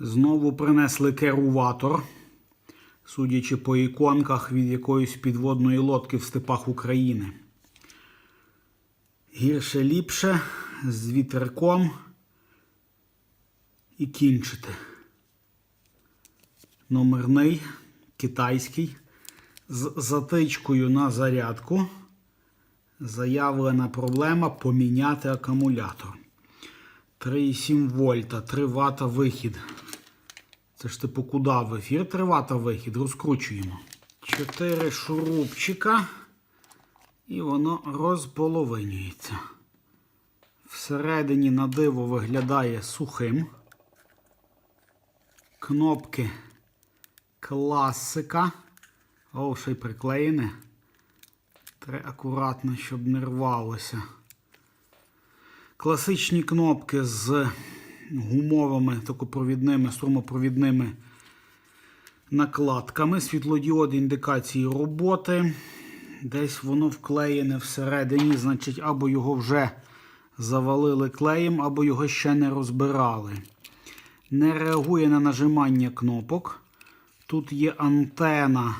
Знову принесли керуватор, судячи по іконках від якоїсь підводної лодки в степах України. Гірше ліпше з вітерком і кінчити. Номерний китайський з затичкою на зарядку. Заявлена проблема поміняти акумулятор. 3,7 вольта, 3 Вт вихід. Це ж типу куди в ефір 3 Вт вихід. Розкручуємо. 4 шурупчика. І воно розполовинюється. Всередині на диво виглядає сухим. Кнопки класика. О, ще й приклеєне. Треба акуратно, щоб не рвалося. Класичні кнопки з гумовими, токопровідними, струмопровідними накладками. Світлодіод індикації роботи. Десь воно вклеєне всередині, значить, або його вже завалили клеєм, або його ще не розбирали. Не реагує на нажимання кнопок. Тут є антена.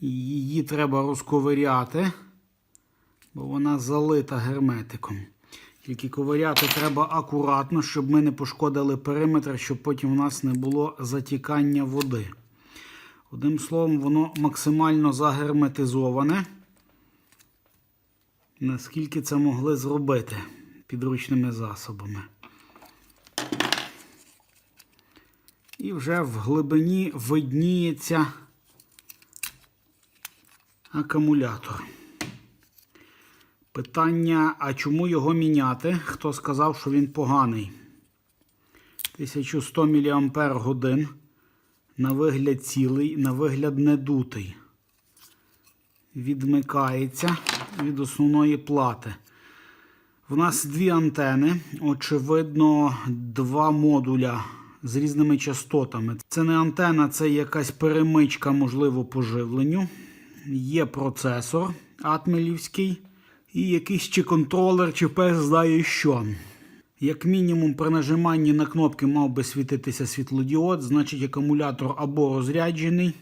Її треба розковиряти, бо вона залита герметиком. Тільки ковиряти треба акуратно, щоб ми не пошкодили периметр, щоб потім у нас не було затікання води. Одним словом, воно максимально загерметизоване. Наскільки це могли зробити підручними засобами. І вже в глибині видніється акумулятор. Питання, а чому його міняти? Хто сказав, що він поганий? 1100 мАч на вигляд цілий, на вигляд недутий. Відмикається від основної плати. В нас дві антени, очевидно, два модуля з різними частотами. Це не антена, це якась перемичка, можливо, по живленню. Є процесор атмелівський і якийсь чи контролер, чи пес знає що. Як мінімум, при нажиманні на кнопки мав би світитися світлодіод, значить акумулятор або розряджений,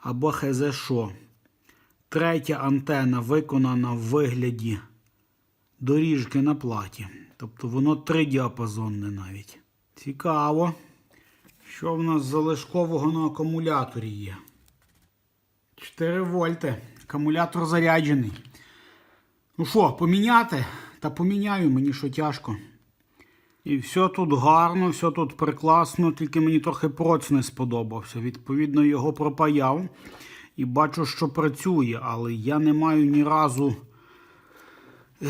або хз що. Третя антена виконана в вигляді доріжки на платі. Тобто воно тридіапазонне навіть. Цікаво, що в нас залишкового на акумуляторі є. 4 вольти. Акумулятор заряджений. Ну що, поміняти? Та поміняю, мені що тяжко. І все тут гарно, все тут прекрасно, тільки мені трохи проц не сподобався. Відповідно, його пропаяв і бачу, що працює, але я не маю ні разу е,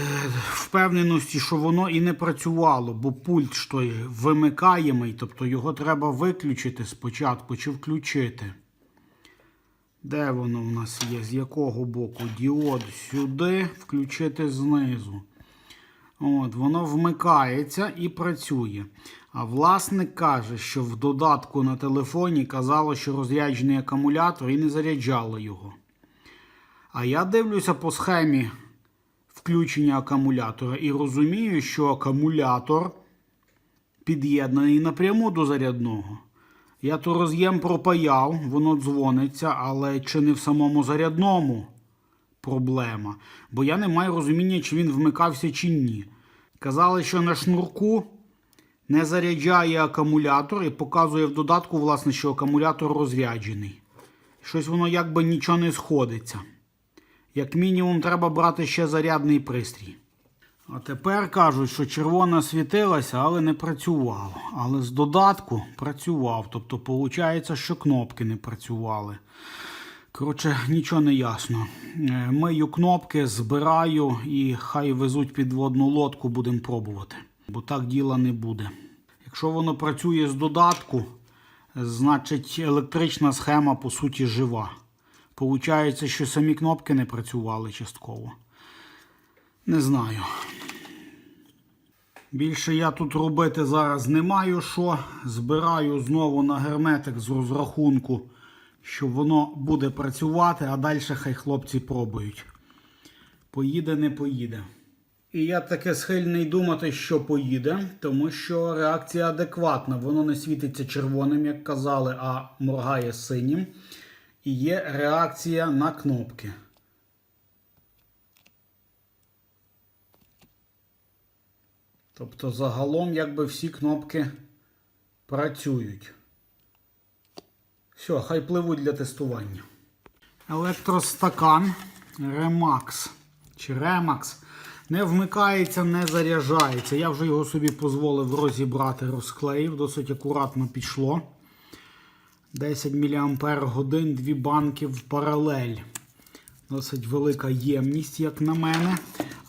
впевненості, що воно і не працювало, бо пульт той вимикаємий, тобто його треба виключити спочатку чи включити. Де воно в нас є? З якого боку? Діод сюди, включити знизу. От, Воно вмикається і працює. А власник каже, що в додатку на телефоні казало, що розряджений акумулятор і не заряджало його. А я дивлюся по схемі включення акумулятора і розумію, що акумулятор під'єднаний напряму до зарядного. Я то роз'єм пропаяв, воно дзвониться, але чи не в самому зарядному проблема. Бо я не маю розуміння, чи він вмикався чи ні. Казали, що на шнурку не заряджає акумулятор і показує в додатку, власне, що акумулятор розряджений. Щось воно якби нічого не сходиться. Як мінімум, треба брати ще зарядний пристрій. А тепер кажуть, що червона світилася, але не працювало. Але з додатку працював. Тобто, виходить, що кнопки не працювали. Коротше, нічого не ясно. Е, Мию кнопки, збираю і хай везуть підводну лодку, будемо пробувати. Бо так діла не буде. Якщо воно працює з додатку, значить електрична схема по суті жива. Получається, що самі кнопки не працювали частково. Не знаю. Більше я тут робити зараз не маю що. Збираю знову на герметик з розрахунку, що воно буде працювати, а далі хай хлопці пробують. Поїде, не поїде. І я таке схильний думати, що поїде, тому що реакція адекватна. Воно не світиться червоним, як казали, а моргає синім. І є реакція на кнопки. Тобто, загалом, якби всі кнопки працюють. Все, хай пливуть для тестування. Електростакан Remax чи Remax не вмикається, не заряджається. Я вже його собі дозволив розібрати, розклеїв, досить акуратно пішло. 10 мАч, дві банки в паралель. Досить велика ємність, як на мене.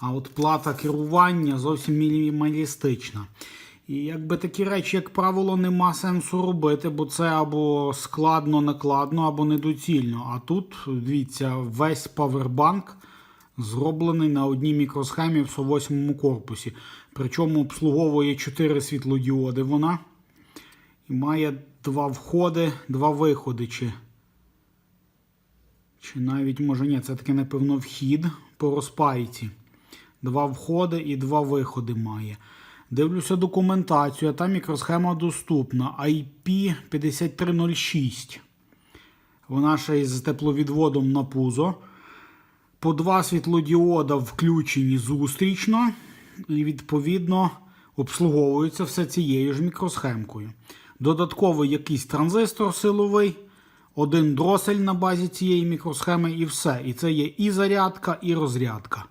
А от плата керування зовсім мінімалістична. І якби такі речі, як правило, нема сенсу робити, бо це або складно, накладно, або недоцільно. А тут, дивіться, весь павербанк зроблений на одній мікросхемі в 108 корпусі. Причому обслуговує 4 світлодіоди вона. І має два входи, два виходи. Чи, чи навіть, може, ні, це таки, напевно, вхід по розпайці. Два входи і два виходи має. Дивлюся документацію, а там мікросхема доступна. IP5306. Вона ще із тепловідводом на пузо. По два світлодіода включені зустрічно. І, відповідно, обслуговуються все цією ж мікросхемкою. Додатковий якийсь транзистор силовий, один дросель на базі цієї мікросхеми і все. І це є і зарядка, і розрядка.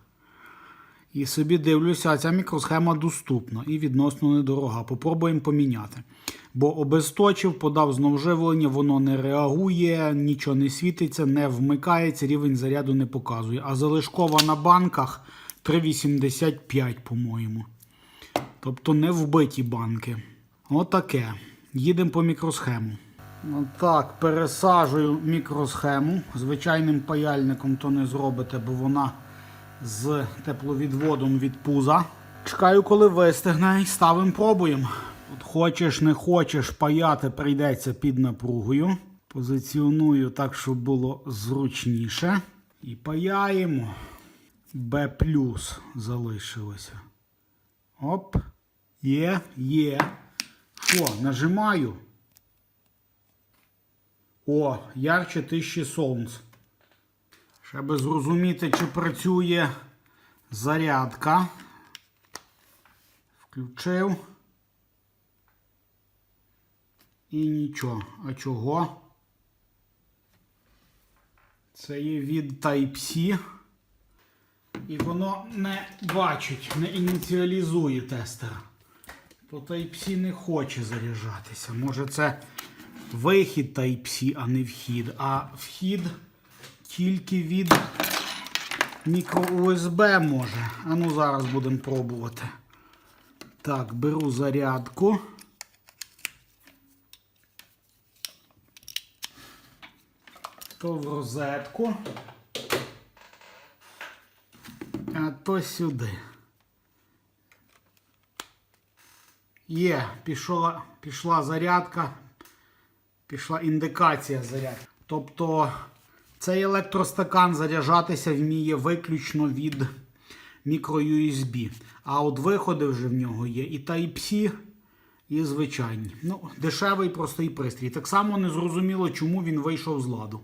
І собі дивлюся, ця мікросхема доступна і відносно недорога. Попробуємо поміняти. Бо обесточив, подав знову живлення, воно не реагує, нічого не світиться, не вмикається, рівень заряду не показує. А залишкова на банках 3,85, по-моєму. Тобто не вбиті банки. Отаке. Їдемо по мікросхему. Отак, пересаджую мікросхему. Звичайним паяльником то не зробите, бо вона з тепловідводом від пуза. Чекаю, коли вистигне, і ставимо, пробуємо. От хочеш, не хочеш, паяти прийдеться під напругою. Позиціоную так, щоб було зручніше. І паяємо. Б залишилося. Оп. Є, є. Що, нажимаю. О, ярче тисячі сонць. Щоб зрозуміти, чи працює зарядка. Включив. І нічого. А чого? Це є від Type-C. І воно не бачить, не ініціалізує тестера. По Type-C не хоче заряджатися. Може це вихід Type-C, а не вхід. А вхід тільки від мікро-USB може. А ну зараз будемо пробувати. Так, беру зарядку. То в розетку. А то сюди. Є, пішла, пішла зарядка, пішла індикація зарядки. Тобто цей електростакан заряджатися вміє виключно від мікро-USB. А от виходи вже в нього є і Type-C, і звичайні. Ну, Дешевий простий пристрій. Так само не зрозуміло, чому він вийшов з ладу.